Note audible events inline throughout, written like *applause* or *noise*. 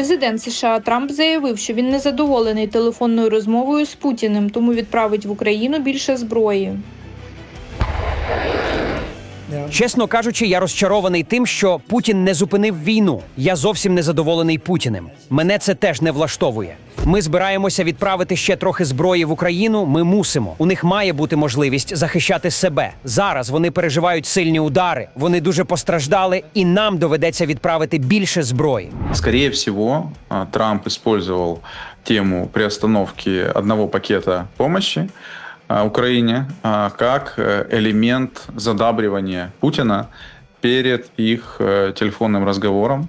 Президент США Трамп заявив, що він не задоволений телефонною розмовою з Путіним, тому відправить в Україну більше зброї. Чесно кажучи, я розчарований тим, що Путін не зупинив війну. Я зовсім не задоволений Путіним. Мене це теж не влаштовує. Ми збираємося відправити ще трохи зброї в Україну. Ми мусимо. У них має бути можливість захищати себе. Зараз вони переживають сильні удари. Вони дуже постраждали, і нам доведеться відправити більше зброї. Скорее всего, а, Трамп использовал тему приостановки одного пакета помощи а, Украине а, как э, элемент задабривания Путина перед их э, телефонным разговором,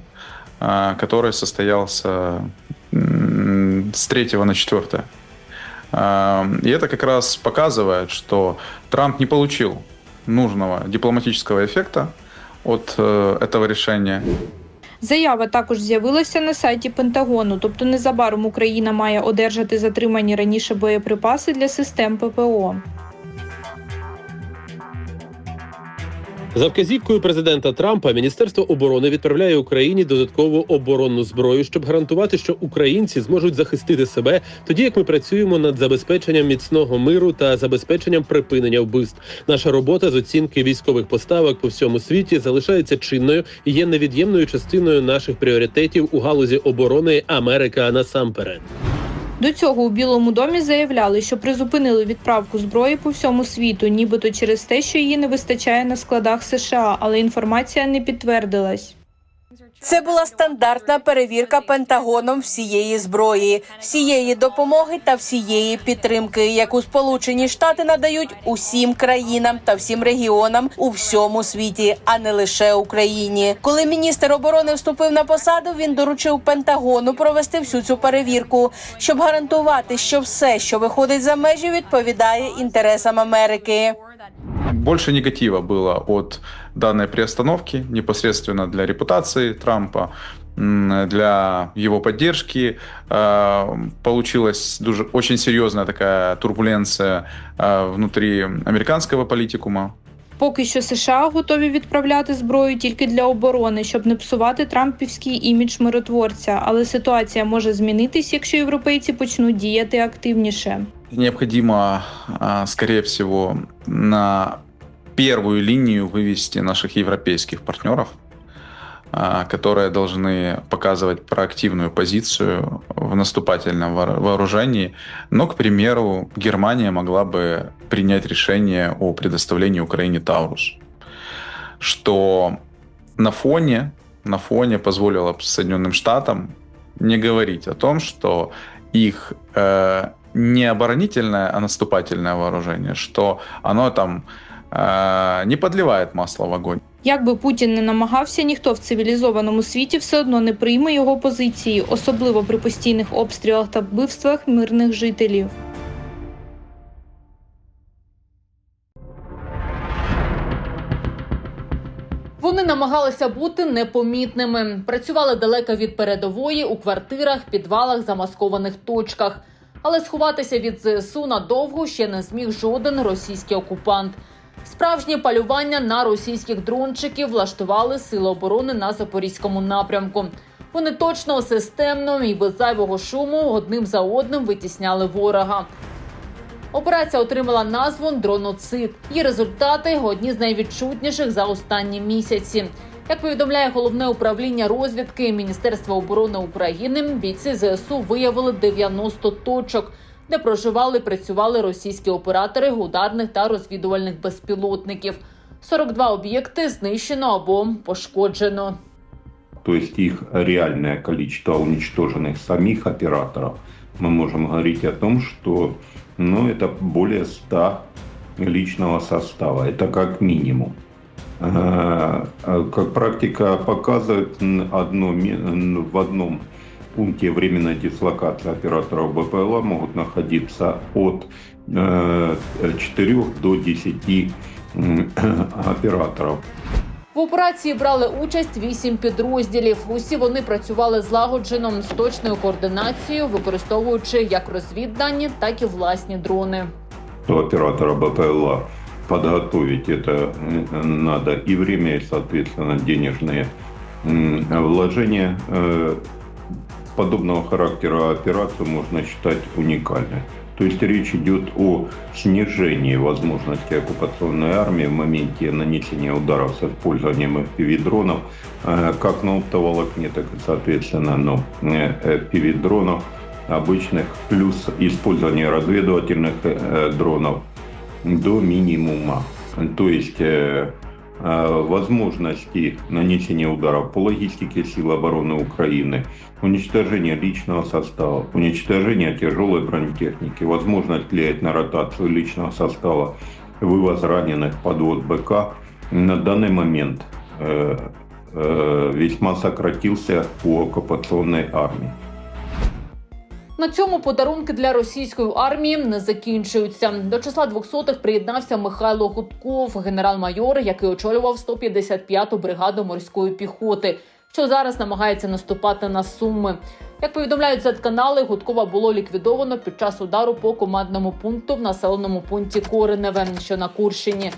а, который состоялся с 3 на 4. А, И это как раз показывает, что Трамп не получил нужного дипломатического эффекта от э, этого решения. Заява також з'явилася на сайті Пентагону, тобто незабаром Україна має одержати затримані раніше боєприпаси для систем ППО. За вказівкою президента Трампа Міністерство оборони відправляє Україні додаткову оборонну зброю, щоб гарантувати, що українці зможуть захистити себе, тоді як ми працюємо над забезпеченням міцного миру та забезпеченням припинення вбивств. Наша робота з оцінки військових поставок по всьому світі залишається чинною і є невід'ємною частиною наших пріоритетів у галузі оборони Америка насамперед. До цього у Білому домі заявляли, що призупинили відправку зброї по всьому світу, нібито через те, що її не вистачає на складах США, але інформація не підтвердилась. Це була стандартна перевірка Пентагоном всієї зброї, всієї допомоги та всієї підтримки, яку Сполучені Штати надають усім країнам та всім регіонам у всьому світі, а не лише Україні. Коли міністр оборони вступив на посаду, він доручив Пентагону провести всю цю перевірку, щоб гарантувати, що все, що виходить за межі, відповідає інтересам Америки Больше негатива было от данной приостановки непосредственно для репутации Трампа, м, для его поддержки. Э, Получилась дуже, очень серьезная такая турбуленция э, внутри американского политикума. Поки що США готові відправляти зброю тільки для оборони, щоб не псувати трампівський імідж миротворця. Але ситуація може змінитись, якщо європейці почнуть діяти активніше. Необходимо, а, скорее всего, на первую линию вывести наших европейских партнеров, а, которые должны показывать проактивную позицию в наступательном воор- вооружении. Но, к примеру, Германия могла бы принять решение о предоставлении Украине Таурус, что на фоне, на фоне позволило Соединенным Штатам не говорить о том, что их э, не оборонительное, а наступательное вооружение, что оно там э, не подливает масло в огонь. Як би Путін не намагався, ніхто в цивілізованому світі все одно не прийме його позиції, особливо при постійних обстрілах та вбивствах мирних жителів. Вони намагалися бути непомітними, працювали далеко від передової у квартирах, підвалах, замаскованих точках. Але сховатися від ЗСУ надовго ще не зміг жоден російський окупант. Справжнє полювання на російських дрончиків влаштували сили оборони на запорізькому напрямку. Вони точно системно і без зайвого шуму одним за одним витісняли ворога. Операція отримала назву Дроноцид. Її результати одні з найвідчутніших за останні місяці. Як повідомляє головне управління розвідки Міністерства оборони України, бійці ЗСУ виявили 90 точок, де проживали і працювали російські оператори ударних та розвідувальних безпілотників. 42 об'єкти знищено або пошкоджено. то есть их реальное количество уничтоженных самих операторов, мы можем говорить о том, что ну, это более 100 личного состава. Это как минимум. Э, э, Как практика показывает, н- одно, ме- н- в одном пункте временной дислокации операторов БПЛА могут находиться от э, 4 до 10 *coughs* м, операторов. В операції брали участь вісім підрозділів. Усі вони працювали злагоджено з точною координацією, використовуючи як розвіддані, так і власні дрони. у оператора БПЛА подготовить это надо и время, и, соответственно, денежные вложения. Э, подобного характера операцию можно считать уникальной. То есть речь идет о снижении возможности оккупационной армии в моменте нанесения ударов с использованием FPV-дронов, э, как на оптоволокне, так и, соответственно, на э, FPV-дронов обычных, плюс использование разведывательных дронов до минимума. То есть э, э, возможности нанесения ударов по логистике сил обороны Украины, уничтожение личного состава, уничтожение тяжелой бронетехники, возможность влиять на ротацию личного состава, вывоз раненых, подвод БК на данный момент э, э, весьма сократился у оккупационной армии. На цьому подарунки для російської армії не закінчуються. До числа 200-х приєднався Михайло Гудков, генерал-майор, який очолював 155-ту бригаду морської піхоти, що зараз намагається наступати на суми. Як повідомляють Z-канали, Гудкова було ліквідовано під час удару по командному пункту в населеному пункті Кореневе, що на Курщині.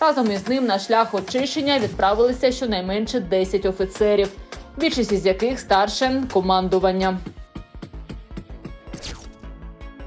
Разом із ним на шлях очищення відправилися щонайменше 10 офіцерів, більшість із яких старше командування.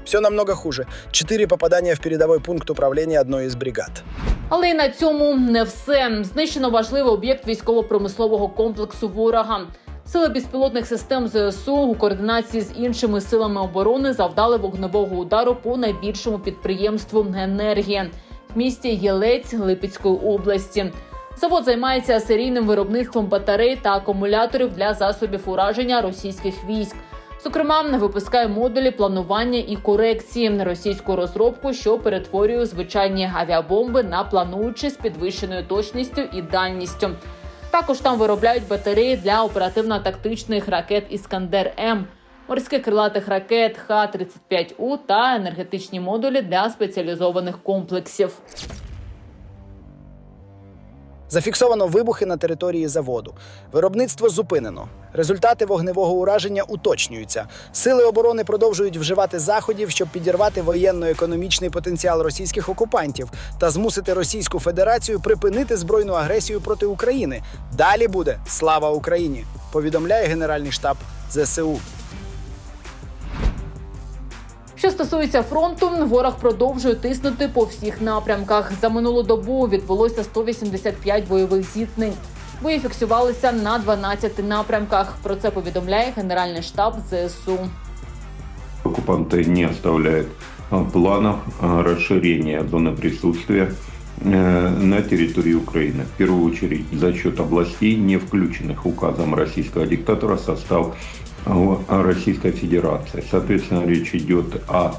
Все намного хуже. Четыре попадания в передовой пункт управления одной из бригад. Але й на цьому не все. Знищено важливий об'єкт військово-промислового комплексу ворога. Сили безпілотних систем ЗСУ у координації з іншими силами оборони завдали вогневого удару по найбільшому підприємству енергія в місті Єлець Липецької області. Завод займається серійним виробництвом батарей та акумуляторів для засобів ураження російських військ. Зокрема, випускає модулі планування і корекції російську розробку, що перетворює звичайні авіабомби на плануючі з підвищеною точністю і дальністю. Також там виробляють батареї для оперативно-тактичних ракет Іскандер М, морських крилатих ракет Х-35У та енергетичні модулі для спеціалізованих комплексів. Зафіксовано вибухи на території заводу. Виробництво зупинено. Результати вогневого ураження уточнюються. Сили оборони продовжують вживати заходів, щоб підірвати воєнно-економічний потенціал російських окупантів та змусити Російську Федерацію припинити збройну агресію проти України. Далі буде слава Україні! Повідомляє Генеральний штаб ЗСУ. стосується фронту, ворог продовжує тиснути по всіх напрямках. За минулу добу відбулося 185 бойових зіткнень. Бої фіксувалися на 12 напрямках. Про це повідомляє Генеральний штаб ЗСУ. Оккупанты не оставляют а, планов а, расширения зоны присутствия э, на территории Украины. В первую очередь за счет областей, не включенных указом российского диктатора в состав а, Российской Федерации. Соответственно, речь идет о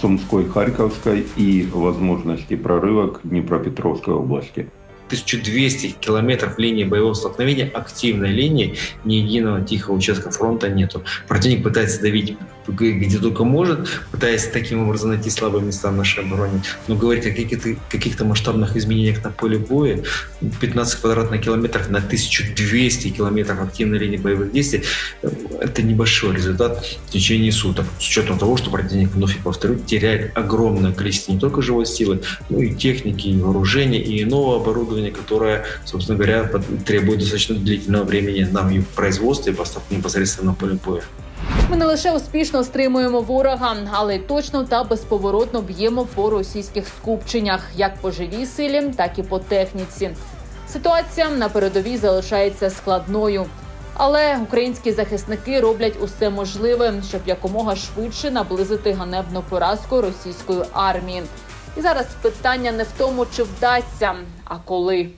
Сумской, Харьковской и возможности прорыва к Днепропетровской области. 1200 километров линии боевого столкновения, активной линии, ни единого тихого участка фронта нету. Противник пытается давить где только может, пытаясь таким образом найти слабые места в нашей обороне. Но говорить о каких-то, каких-то масштабных изменениях на поле боя, 15 квадратных километров на 1200 километров активной линии боевых действий, э, это небольшой результат в течение суток. С учетом того, что противник, вновь и повторю, теряет огромное количество не только живой силы, но и техники, и вооружения, и иного оборудования, которое, собственно говоря, требует достаточно длительного времени на производство и поставку непосредственно на поле боя. Ми не лише успішно стримуємо ворога, але й точно та безповоротно б'ємо по російських скупченнях, як по живій силі, так і по техніці. Ситуація на передовій залишається складною. Але українські захисники роблять усе можливе, щоб якомога швидше наблизити ганебну поразку російської армії. І зараз питання не в тому, чи вдасться, а коли.